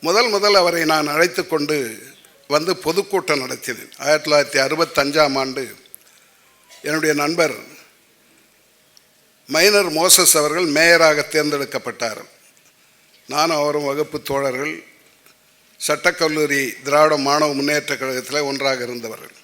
முதல் முதல் அவரை நான் அழைத்து கொண்டு வந்து பொதுக்கூட்டம் நடத்தினேன். ஆயிரத்தி தொள்ளாயிரத்தி அறுபத்தஞ்சாம் ஆண்டு என்னுடைய நண்பர் மைனர் மோசஸ் அவர்கள் மேயராக தேர்ந்தெடுக்கப்பட்டார். நானும் அவரும் வகுப்பு தோழர்கள் சட்டக்கல்லூரி திராவிட மாணவ முன்னேற்ற கழகத்தில் ஒன்றாக இருந்தவர்கள்.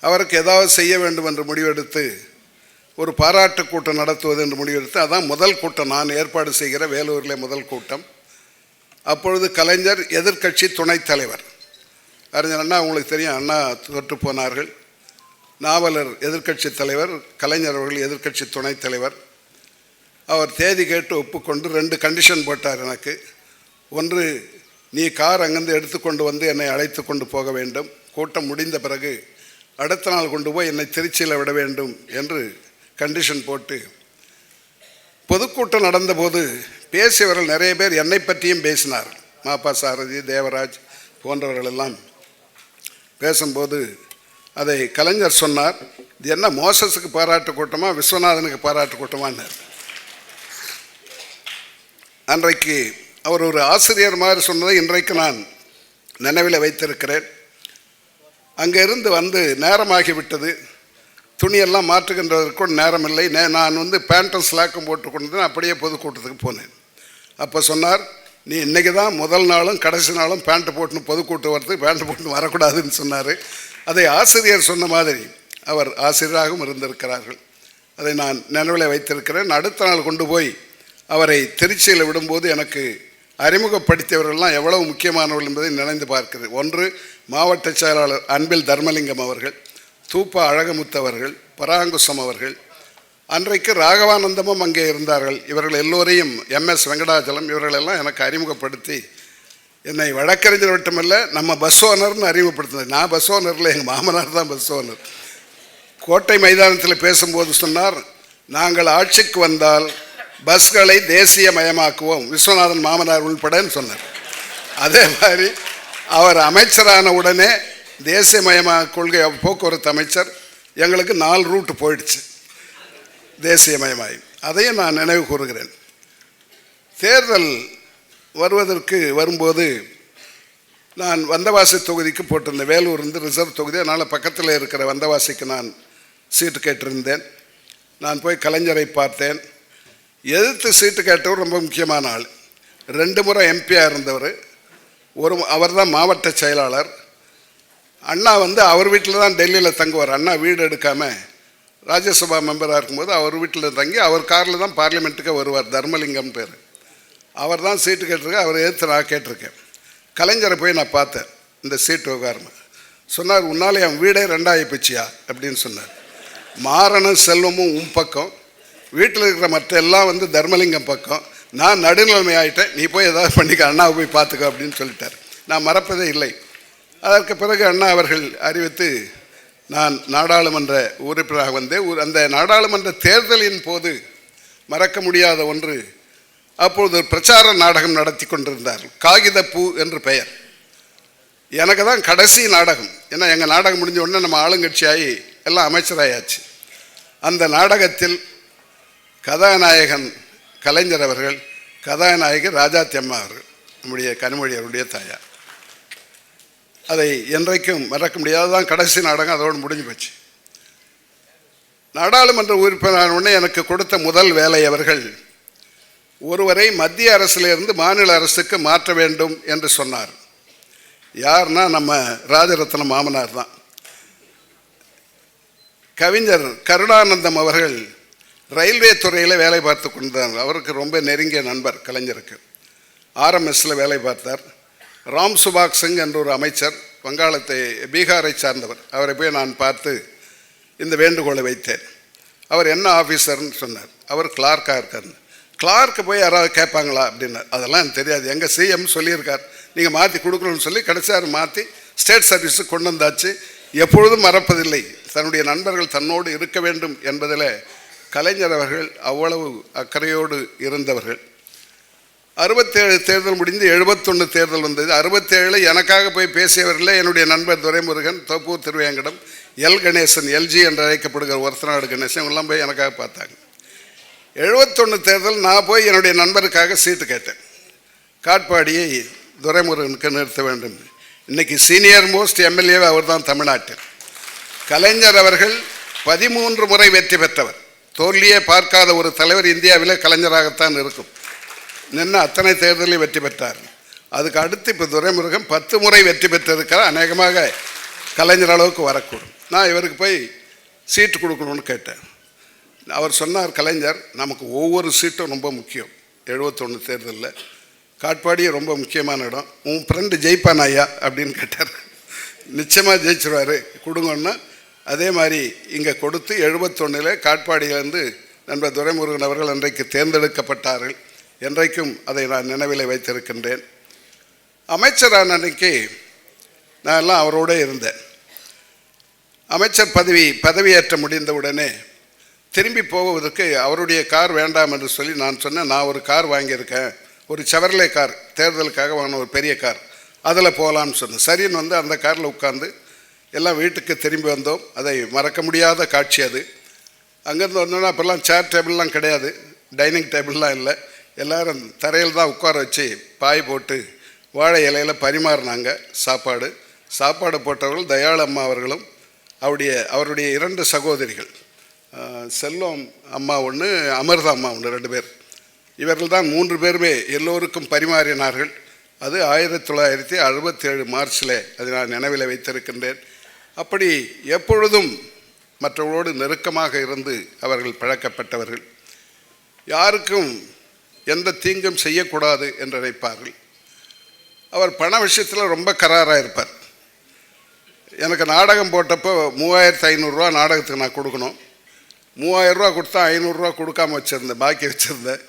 அவருக்கு ஏதாவது செய்ய வேண்டும் என்று முடிவெடுத்து ஒரு பாராட்டு கூட்டம் நடத்துவது என்று முடிவெடுத்து அதான் முதல் கூட்டம். நான் ஏற்பாடு செய்கிற வேலூரில் முதல் கூட்டம். அப்பொழுது கலைஞர் எதிர்க்கட்சி துணைத் தலைவர். அறிஞர் அண்ணா உங்களுக்கு தெரியும் அண்ணா தொற்று போனார்கள். நாவலர் எதிர்க்கட்சி தலைவர் கலைஞர் அவர்கள் எதிர்க்கட்சி துணைத் தலைவர். அவர் தேதி கேட்டு ஒப்புக்கொண்டு ரெண்டு கண்டிஷன் போட்டார் எனக்கு. ஒன்று நீ கார் அங்கேருந்து எடுத்துக்கொண்டு வந்து என்னை அழைத்து கொண்டு போக வேண்டும். கூட்டம் முடிந்த பிறகு அடுத்த நாள் கொண்டு போய் என்னை திருச்சியில் விட வேண்டும் என்று கண்டிஷன் போட்டு பொதுக்கூட்டம் நடந்தபோது பேசியவர்கள் நிறைய பேர் என்னை பற்றியும் பேசினார். மாப்பா சாரதி தேவராஜ் போன்றவர்கள் எல்லாம் பேசும்போது அதை கலைஞர் சொன்னார் இது என்ன மோசஸுக்கு பாராட்டு கூட்டமா விஸ்வநாதனுக்கு பாராட்டு கூட்டமான்னு? அன்றைக்கு அவர் ஒரு ஆசிரியர் மாதிரி சொன்னதை இன்றைக்கு நான் நினைவில் வைத்திருக்கிறேன். அங்கே இருந்து வந்து நேரமாகிவிட்டது. துணியெல்லாம் மாற்றுகின்றதற்கும் நேரம் இல்லை நே நான் வந்து பேண்ட்டும் ஸ்லாக்கும் போட்டு கொண்டு அப்படியே பொதுக்கூட்டத்துக்கு போனேன். அப்போ சொன்னார் நீ இன்றைக்கி தான் முதல் நாளும் கடைசி நாளும் பேண்ட்டு போட்டுன்னு பொதுக்கூட்டம் வரதுக்கு பேண்ட்டு போட்டு வரக்கூடாதுன்னு சொன்னார். அதை ஆசிரியர் சொன்ன மாதிரி அவர் ஆசிரியராகவும் இருந்திருக்கிறார்கள். அதை நான் நினைவில் வைத்திருக்கிறேன். அடுத்த நாள் கொண்டு போய் அவரை திருச்சியில் விடும்போது எனக்கு அறிமுகப்படுத்தியவர்கள்லாம் எவ்வளவு முக்கியமானவர்கள் என்பதை நினைந்து பார்க்கிறது. ஒன்று மாவட்ட செயலாளர் அன்பில் தர்மலிங்கம் அவர்கள். தூப்பா அழகமுத்தவர்கள் பராங்குசம் அவர்கள் அன்றைக்கு ராகவானந்தமும் அங்கே இருந்தார்கள். இவர்கள் எல்லோரையும் எம்எஸ் வெங்கடாச்சலம் இவர்களெல்லாம் எனக்கு அறிமுகப்படுத்தி என்னை வழக்கறிஞர் மட்டுமல்ல நம்ம பஸ் ஓனர்னு அறிமுகப்படுத்தினது நான் பஸ் ஓனரில் எங்கள் மாமனார் தான் பஸ் ஓனர் கோட்டை மைதானத்தில் பேசும்போது சொன்னார் நாங்கள் ஆட்சிக்கு வந்தால் பஸ்களை தேசியமயமாக்குவோம். விஸ்வநாதன் மாமனார் உள்படன்னு சொன்னார். அதே மாதிரி அவர் அமைச்சரான உடனே தேசியமயமாக கொள்கை போக்குவரத்து அமைச்சர் எங்களுக்கு நாலு ரூட்டு போயிடுச்சு. தேசியமயமாய். அதையும் நான் நினைவு கூறுகிறேன். தேர்தல் வருவதற்கு வரும்போது நான் வந்தவாசி தொகுதிக்கு போட்டிருந்தேன் வேலூர் இருந்து ரிசர்வ் தொகுதி அதனால் பக்கத்தில் இருக்கிற வந்தவாசிக்கு நான் சீட்டு கேட்டிருந்தேன். நான் போய் கலைஞரை பார்த்தேன். எதிர்த்து சீட்டு கேட்டவர் ரொம்ப முக்கியமான ஆள். ரெண்டு முறை எம்பியாக இருந்தவர். ஒரு அவர் தான் மாவட்ட செயலாளர். அண்ணா வந்து அவர் வீட்டில் தான் டெல்லியில் தங்குவார். அண்ணா வீடு எடுக்காமல் ராஜ்யசபா மெம்பராக இருக்கும்போது அவர் வீட்டில் தங்கி அவர் காரில் தான் பார்லிமெண்ட்டுக்கு வருவார். தர்மலிங்கம் பேர். அவர் தான் சீட்டு கேட்டிருக்கேன் அவர் எதிர்த்து நான் கேட்டிருக்கேன். கலைஞரை போய் நான் பார்த்தேன். இந்த சீட்டு விவகாரமாக சொன்னார் உன்னால் என் வீடே ரெண்டாயி போச்சியா? அப்படின்னு சொன்னார். மாறனும் செல்வமும் உன் பக்கம். வீட்டில் இருக்கிற மற்ற எல்லாம் வந்து தர்மலிங்கம் பக்கம். நான் நடுநிலைமை ஆகிட்டேன் நீ போய் ஏதாவது பண்ணிக்க அண்ணாவை போய் பார்த்துக்க அப்படின்னு சொல்லிட்டார். நான் மறப்பதே இல்லை. அதற்கு பிறகு அண்ணா அவர்கள் அறிவித்து நான் நாடாளுமன்ற உறுப்பினராக வந்தேன் அந்த நாடாளுமன்ற தேர்தலின் போது மறக்க முடியாத ஒன்று அப்பொழுது ஒரு பிரச்சார நாடகம் நடத்தி கொண்டிருந்தார் காகிதப்பூ என்று பெயர். எனக்கு தான் கடைசி நாடகம். ஏன்னா எங்கள் நாடகம் முடிஞ்ச உடனே நம்ம ஆளுங்கட்சியாகி எல்லாம் அமைச்சராயாச்சு. அந்த நாடகத்தில் கதாநாயகன் கலைஞர் அவர்கள் கதாநாயகி ராஜாத்தியம்மா அவர்கள் நம்முடைய கனிமொழி அவருடைய தாயார். அதை என்றைக்கும் மறக்க முடியாததான் கடைசி நாடகம் அதோடு முடிஞ்சு போச்சு. நாடாளுமன்ற உறுப்பினர் உடனே எனக்கு கொடுத்த முதல் வேலை அவர்கள் ஒருவரை மத்திய அரசிலிருந்து மாநில அரசுக்கு மாற்ற வேண்டும் என்று சொன்னார். யார்னா நம்ம ராஜரத்னம் மாமனார் தான். கவிஞர் கருணானந்தம் அவர்கள் ரயில்வே துறையில் வேலை பார்த்து கொண்டிருந்தார். அவருக்கு ரொம்ப நெருங்கிய நண்பர் கலைஞருக்கு. ஆர்எம்எஸ்ல வேலை பார்த்தார். ராம் சுபாக் சிங் என்ற ஒரு அமைச்சர் வங்காளத்தை பீகாரை சார்ந்தவர். அவரை போய் நான் பார்த்து இந்த வேண்டுகோளை வைத்தேன். அவர் என்ன ஆஃபீஸர்னு சொன்னார். அவர் கிளார்க்காக இருக்கார் கிளார்க்கு போய் யாராவது கேட்பாங்களா அப்படின்னு அதெல்லாம் தெரியாது. எங்கள் சிஎம் சொல்லியிருக்கார். நீங்கள் மாற்றி கொடுக்கணும்னு சொல்லி கடைசியார் மாற்றி ஸ்டேட் சர்வீஸுக்கு கொண்டு வந்தாச்சு. எப்பொழுதும் மறப்பதில்லை. தன்னுடைய நண்பர்கள் தன்னோடு இருக்க வேண்டும் என்பதில் கலைஞர் அவர்கள் அவ்வளவு அக்கறையோடு இருந்தவர்கள். அறுபத்தேழு தேர்தல் முடிந்து எழுபத்தொன்று தேர்தல் வந்தது. அறுபத்தேழில் எனக்காக போய் பேசியவரில் என்னுடைய நண்பர் துரைமுருகன் தொப்பூர் திருவேங்கடம் எல் கணேசன் எல்ஜி என்று அழைக்கப்படுகிற ஒருத்தநாடு கணேசன் இவங்கெல்லாம் போய் எனக்காக பார்த்தாங்க. எழுபத்தொன்று தேர்தல் நான் போய் என்னுடைய நண்பருக்காக சீட்டு கேட்டேன். காட்பாடியை துரைமுருகனுக்கு நிறுத்த வேண்டும். இன்னைக்கு சீனியர் மோஸ்ட் எம்எல்ஏ அவர் தான் தமிழ்நாட்டில். கலைஞர் அவர்கள் பதிமூன்று முறை வெற்றி பெற்றவர். தோல்வியே பார்க்காத ஒரு தலைவர் இந்தியாவில் கலைஞராகத்தான் இருக்கும். நின்று அத்தனை தேர்தலில் வெற்றி பெற்றார். அதுக்கு அடுத்து இப்போ துரைமுருகன் பத்து முறை வெற்றி பெற்றிருக்கிறார். அநேகமாக கலைஞர் அளவுக்கு வரக்கூடும். நான் இவருக்கு போய் சீட்டு கொடுக்கணும்னு கேட்டேன். அவர் சொன்னார் கலைஞர் நமக்கு ஒவ்வொரு சீட்டும் ரொம்ப முக்கியம். எழுபத்தொன்று தேர்தலில். காட்பாடியும் ரொம்ப முக்கியமான இடம். உன் ஃப்ரெண்டு ஜெயிப்பான் ஐயா அப்படின்னு கேட்டார். நிச்சயமாக ஜெயிச்சிருவார். கொடுங்கன்னா. அதே மாதிரி இங்கே கொடுத்து எழுபத்தொன்னில் காட்பாடியிலேருந்து நண்பர் துரைமுருகன் அவர்கள் அன்றைக்கு தேர்ந்தெடுக்கப்பட்டார்கள். என்றைக்கும் அதை நான் நினைவில் வைத்திருக்கின்றேன். அமைச்சரான அன்னைக்கு நான் எல்லாம் அவரோட இருந்தேன். அமைச்சர் பதவி பதவியேற்ற முடிந்தவுடனே திரும்பி போவதற்கு அவருடைய கார் வேண்டாம் என்று சொல்லி நான் சொன்னேன். நான் ஒரு கார் வாங்கியிருக்கேன். ஒரு செவர்லே கார் தேர்தலுக்காக வாங்கின ஒரு பெரிய கார். அதில் போகலான்னு சொன்னேன். சரின்னு வந்து அந்த காரில் உட்காந்து எல்லாம் வீட்டுக்கு திரும்பி வந்தோம். அதை மறக்க முடியாத காட்சி அது. அங்கேருந்து வந்தோன்னா அப்போல்லாம் சேர் டேபிள்லாம் கிடையாது. டைனிங் டேபிள்லாம் இல்லை. எல்லாரும் தரையில் தான் உட்கார வச்சு பாய் போட்டு வாழை இலையில் பரிமாறினாங்க சாப்பாடு. சாப்பாடு போட்டவர்கள் தயாள் அம்மா அவர்களும் அவருடைய அவருடைய இரண்டு சகோதரிகள். செல்வம் அம்மா ஒன்று அமிர்தா அம்மா ஒன்று ரெண்டு பேர். இவர்கள் தான் மூன்று பேருமே எல்லோருக்கும் பரிமாறினார்கள். அது ஆயிரத்தி தொள்ளாயிரத்தி அறுபத்தி ஏழு மார்ச்சில் அதை நான் நினைவில் வைத்திருக்கின்றேன். அப்படி எப்பொழுதும் மற்றவர்களோடு நெருக்கமாக இருந்து அவர்கள் பழக்கப்பட்டவர்கள். யாருக்கும் எந்த தீங்கும் செய்யக்கூடாது என்று நினைப்பார்கள். அவர் பண விஷயத்தில் ரொம்ப கராராக இருப்பார். எனக்கு நாடகம் போட்டப்போ மூவாயிரத்து ஐநூறுரூவா நாடகத்துக்கு நான் கொடுக்கணும். மூவாயிரரூவா கொடுத்தா ஐநூறுரூவா கொடுக்காம வச்சுருந்தேன் பாக்கி வச்சுருந்தேன்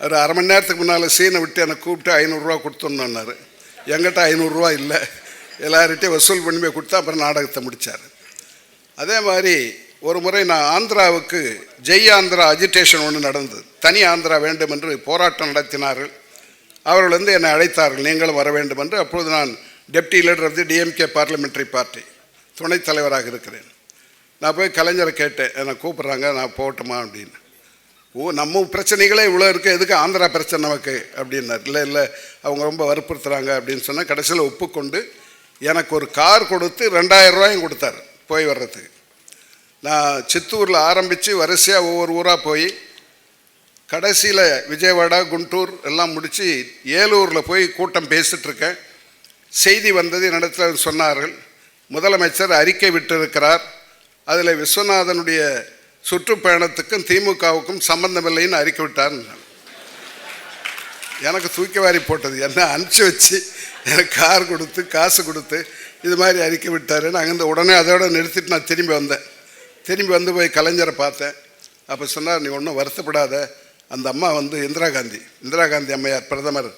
ஒரு அரை மணி நேரத்துக்கு முன்னால் சீனை விட்டு என்னை கூப்பிட்டு ஐநூறுரூவா கொடுத்தோன்னாரு எங்கிட்ட ஐநூறுரூவா இல்லை. எல்லார்கிட்டையும் வசூல் பண்ணி போய் கொடுத்தா அப்புறம் நாடகத்தை முடித்தார் அதே மாதிரி ஒரு முறை நான் ஆந்திராவுக்கு ஜெய் ஆந்திரா அஜிடேஷன் ஒன்று நடந்தது. தனி ஆந்திரா வேண்டும் என்று போராட்டம் நடத்தினார்கள். அவர்கள் வந்து என்னை அழைத்தார்கள். நீங்களும் வர வேண்டும் என்று அப்பொழுது நான் deputy leader of the DMK parliamentary party துணைத் தலைவராக இருக்கிறேன். நான் போய் கலைஞரை கேட்டேன். என்னை கூப்பிட்றாங்க. நான் போகட்டுமா அப்படின்னு. ஓ நம்ம பிரச்சனைகளே இவ்வளோ இருக்குது எதுக்கு ஆந்திரா பிரச்சனை நமக்கு? அப்படின்னார். இல்லை இல்லை. அவங்க ரொம்ப வற்புறுத்துகிறாங்க அப்படின்னு சொன்னால் கடைசியில் ஒப்புக்கொண்டு எனக்கு ஒரு கார் கொடுத்து ரெண்டாயிரம் ரூபாயும் கொடுத்தாரு. போய் வர்றதுக்கு. நான் சித்தூரில் ஆரம்பித்து வரிசையாக ஒவ்வொரு ஊராக போய் கடைசியில் விஜயவாடா குண்டூர் எல்லாம் முடித்து ஏலூரில் போய் கூட்டம் பேசிகிட்ருக்கேன் செய்தி வந்தது என்னிடத்தில் சொன்னார்கள். முதலமைச்சர் அறிக்கை விட்டிருக்கிறார். அதில் விஸ்வநாதனுடைய சுற்றுப்பயணத்துக்கும் திமுகவுக்கும் சம்பந்தமில்லைன்னு அறிக்கை விட்டார் எனக்கு தூக்கி வாரி போட்டது. என்ன அனுப்பிச்சி வச்சு எனக்கு கார் கொடுத்து காசு கொடுத்து இது மாதிரி அறிக்கை விட்டாருன்னு அங்கேருந்து உடனே அதோடு நிறுத்திட்டு நான் திரும்பி வந்தேன். திரும்பி வந்து போய் கலைஞரை பார்த்தேன். அப்போ சொன்னார் நீ ஒன்றும் வருத்தப்படாத. அந்த அம்மா வந்து இந்திரா காந்தி. இந்திரா காந்தி அம்மையார் பிரதமர்.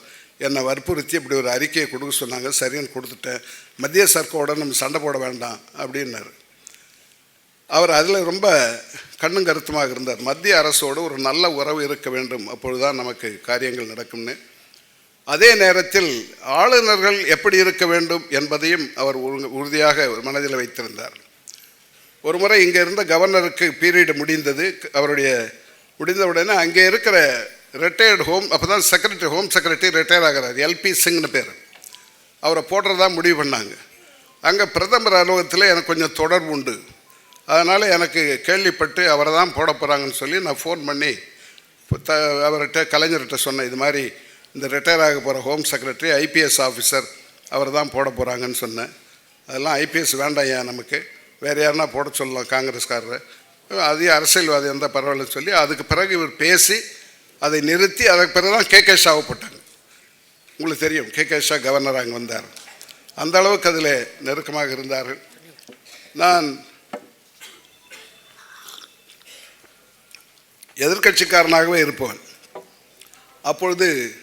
என்னை வற்புறுத்தி இப்படி ஒரு அறிக்கையை கொடுக்க சொன்னாங்க. சரின்னு கொடுத்துட்டேன். மத்திய சர்க்கோட நம்ம சண்டை போட வேண்டாம் அப்படின்னாரு. அவர் அதில் ரொம்ப கண்ணும் கருத்துமாக இருந்தார். மத்திய அரசோடு ஒரு நல்ல உறவு இருக்க வேண்டும். அப்பொழுதுதான் நமக்கு காரியங்கள் நடக்கும்னு. அதே நேரத்தில் ஆளுநர்கள் எப்படி இருக்க வேண்டும் என்பதையும் அவர் உறுதியாக மனதில் வைத்திருந்தார். ஒரு முறை இங்கே இருந்த கவர்னருக்கு பீரியடு முடிந்தது. அவருடைய முடிந்த உடனே அங்கே இருக்கிற ரிட்டையர்டு ஹோம் அப்போ தான் செக்ரட்டரி ஹோம் செக்ரட்டரி ரிட்டையர் ஆகிறார் எல்பி சிங்னு பேர். அவரை போடுறதா முடிவு பண்ணாங்க. அங்கே பிரதமர் அலுவலகத்தில் எனக்கு கொஞ்சம் தொடர்பு உண்டு. அதனால் எனக்கு கேள்விப்பட்டு அவரை தான் போட போகிறாங்கன்னு சொல்லி நான் ஃபோன் பண்ணி த அவர்கிட்ட கலைஞர்கிட்ட சொன்னேன். இது மாதிரி இந்த ரிட்டையர் ஆக போகிற ஹோம் செக்ரட்டரி ஐபிஎஸ் ஆஃபீஸர் அவர் தான் போட போகிறாங்கன்னு சொன்னேன். அதெல்லாம் ஐபிஎஸ் வேண்டாம் ஏன் நமக்கு. வேறு யாருன்னா போட சொல்லலாம் காங்கிரஸ்காரர். அதையும் அரசியல்வாதி இருந்தால் பரவாயில்லன்னு சொல்லி அதுக்கு பிறகு இவர் பேசி அதை நிறுத்தி அதுக்கு பிறகு தான் கே. கே. ஷாவை போட்டாங்க. உங்களுக்கு தெரியும் கே. கே. ஷா கவர்னர் அங்கே வந்தார். அந்த அளவுக்கு அதில் நெருக்கமாக இருந்தார்கள். நான் எதிர்க்கட்சிக்காரனாகவே இருப்பவன். அப்பொழுது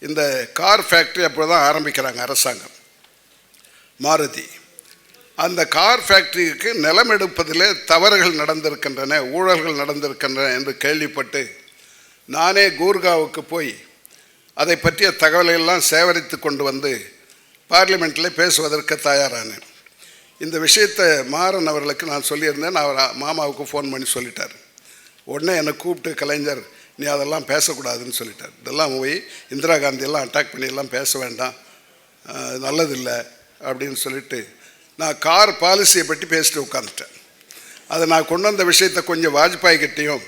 இந்த கார் ஃபேக்ட்ரி அப்போ தான் ஆரம்பிக்கிறாங்க அரசாங்கம். மாருதி. அந்த கார் ஃபேக்ட்ரிக்கு நிலம் எடுப்பதிலே தவறுகள் நடந்திருக்கின்றன ஊழல்கள் நடந்திருக்கின்றன என்று கேள்விப்பட்டு நானே கூர்காவுக்கு போய் அதை பற்றிய தகவலையெல்லாம் சேகரித்து கொண்டு வந்து பார்லிமெண்ட்டில் பேசுவதற்கு தயாரானேன். இந்த விஷயத்தை மாறன் அவர்களுக்கு நான் சொல்லியிருந்தேன். அவர் மாமாவுக்கு ஃபோன் பண்ணி சொல்லிட்டார். உடனே என்னை கூப்பிட்டு கலைஞர் நீ அதெல்லாம் பேசக்கூடாதுன்னு சொல்லிட்டார். இதெல்லாம் போய் இந்திரா காந்தியெல்லாம் அட்டாக் பண்ணியெல்லாம் பேச வேண்டாம். நல்லதில்லை அப்படின்னு சொல்லிட்டு நான் கார் பாலிசியை பற்றி பேசிட்டு உட்காந்துட்டேன் அதை நான் கொண்டு வந்த விஷயத்தை கொஞ்சம் வாஜ்பாய் கிட்டேயும்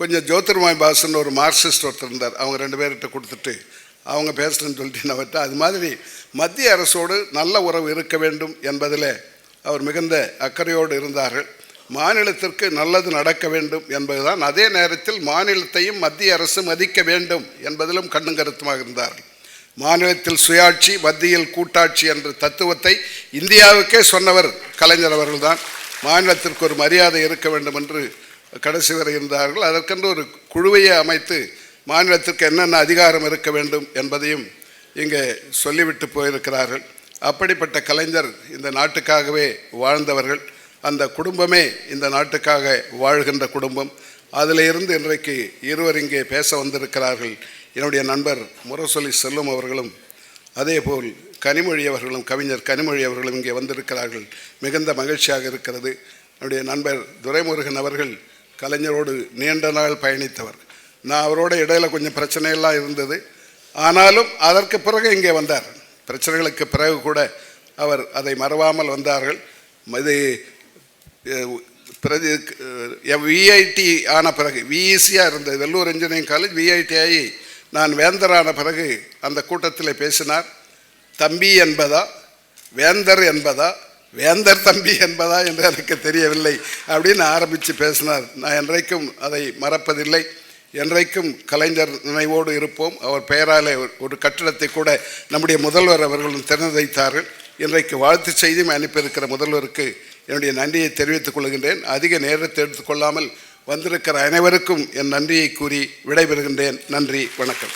கொஞ்சம் ஜோதிர்மாய் பாசுன்னு ஒரு மார்க்சிஸ்ட் ஒருத்தர் இருந்தார். அவங்க ரெண்டு பேர்கிட்ட கொடுத்துட்டு அவங்க பேசுகிறேன்னு சொல்லிட்டு நான் அது மாதிரி மத்திய அரசோடு நல்ல உறவு இருக்க வேண்டும் என்பதில் அவர் மிகுந்த அக்கறையோடு இருந்தார்கள். மாநிலத்திற்கு நல்லது நடக்க வேண்டும் என்பதுதான். அதே நேரத்தில் மாநிலத்தையும் மத்திய அரசு மதிக்க வேண்டும் என்பதிலும் கண்ணும் கருத்துமாக இருந்தார்கள். மாநிலத்தில் சுயாட்சி மத்தியில் கூட்டாட்சி என்ற தத்துவத்தை இந்தியாவுக்கே சொன்னவர் கலைஞர் அவர்கள்தான். மாநிலத்திற்கு ஒரு மரியாதை இருக்க வேண்டும் என்று கடைசி வரை இருந்தார்கள். அதற்கென்று ஒரு குழுவையே அமைத்து மாநிலத்திற்கு என்னென்ன அதிகாரம் இருக்க வேண்டும் என்பதையும் இங்கே சொல்லிவிட்டு போயிருக்கிறார்கள். அப்படிப்பட்ட கலைஞர் இந்த நாட்டுக்காகவே வாழ்ந்தவர்கள். அந்த குடும்பமே இந்த நாட்டுக்காக வாழ்கின்ற குடும்பம். அதில் இருந்து இன்றைக்கு இருவர் இங்கே பேச வந்திருக்கிறார்கள். என்னுடைய நண்பர் முரசொலி செல்லும் அவர்களும் அதேபோல் கனிமொழி அவர்களும் கவிஞர் கனிமொழி அவர்களும் இங்கே வந்திருக்கிறார்கள். மிகுந்த மகிழ்ச்சியாக இருக்கிறது. என்னுடைய நண்பர் துரைமுருகன் அவர்கள் கலைஞரோடு நீண்ட நாள் பயணித்தவர். நான் அவரோட இடையில கொஞ்சம் பிரச்சனையெல்லாம் இருந்தது. ஆனாலும் அதற்கு பிறகு இங்கே வந்தார். பிரச்சனைகளுக்கு பிறகு கூட அவர் அதை மறவாமல் வந்தார்கள். இது பிரதி விஐடி ஆன பிறகு விஇசியாக இருந்தது. வெள்ளூர் இன்ஜினியரிங் காலேஜ் விஐடி ஆகி நான் வேந்தரான பிறகு அந்த கூட்டத்தில் பேசினார் தம்பி என்பதா? வேந்தர் என்பதா? வேந்தர் தம்பி என்பதா என்று எனக்கு தெரியவில்லை அப்படின்னு ஆரம்பித்து பேசினார். நான் என்றைக்கும் அதை மறப்பதில்லை. என்றைக்கும் கலைஞர் நினைவோடு இருப்போம். அவர் பெயராலே ஒரு- கட்டிடத்தை கூட நம்முடைய முதல்வர் அவர்களும் திறந்து வைத்தார்கள் இன்றைக்கு வாழ்த்து செய்தியும் அனுப்பியிருக்கிற முதல்வருக்கு என்னுடைய நன்றியை தெரிவித்துக் கொள்கின்றேன். அதிக நேரத்தை எடுத்துக்கொள்ளாமல் வந்திருக்கிற அனைவருக்கும் என் நன்றியை கூறி விடைபெறுகின்றேன். நன்றி வணக்கம்.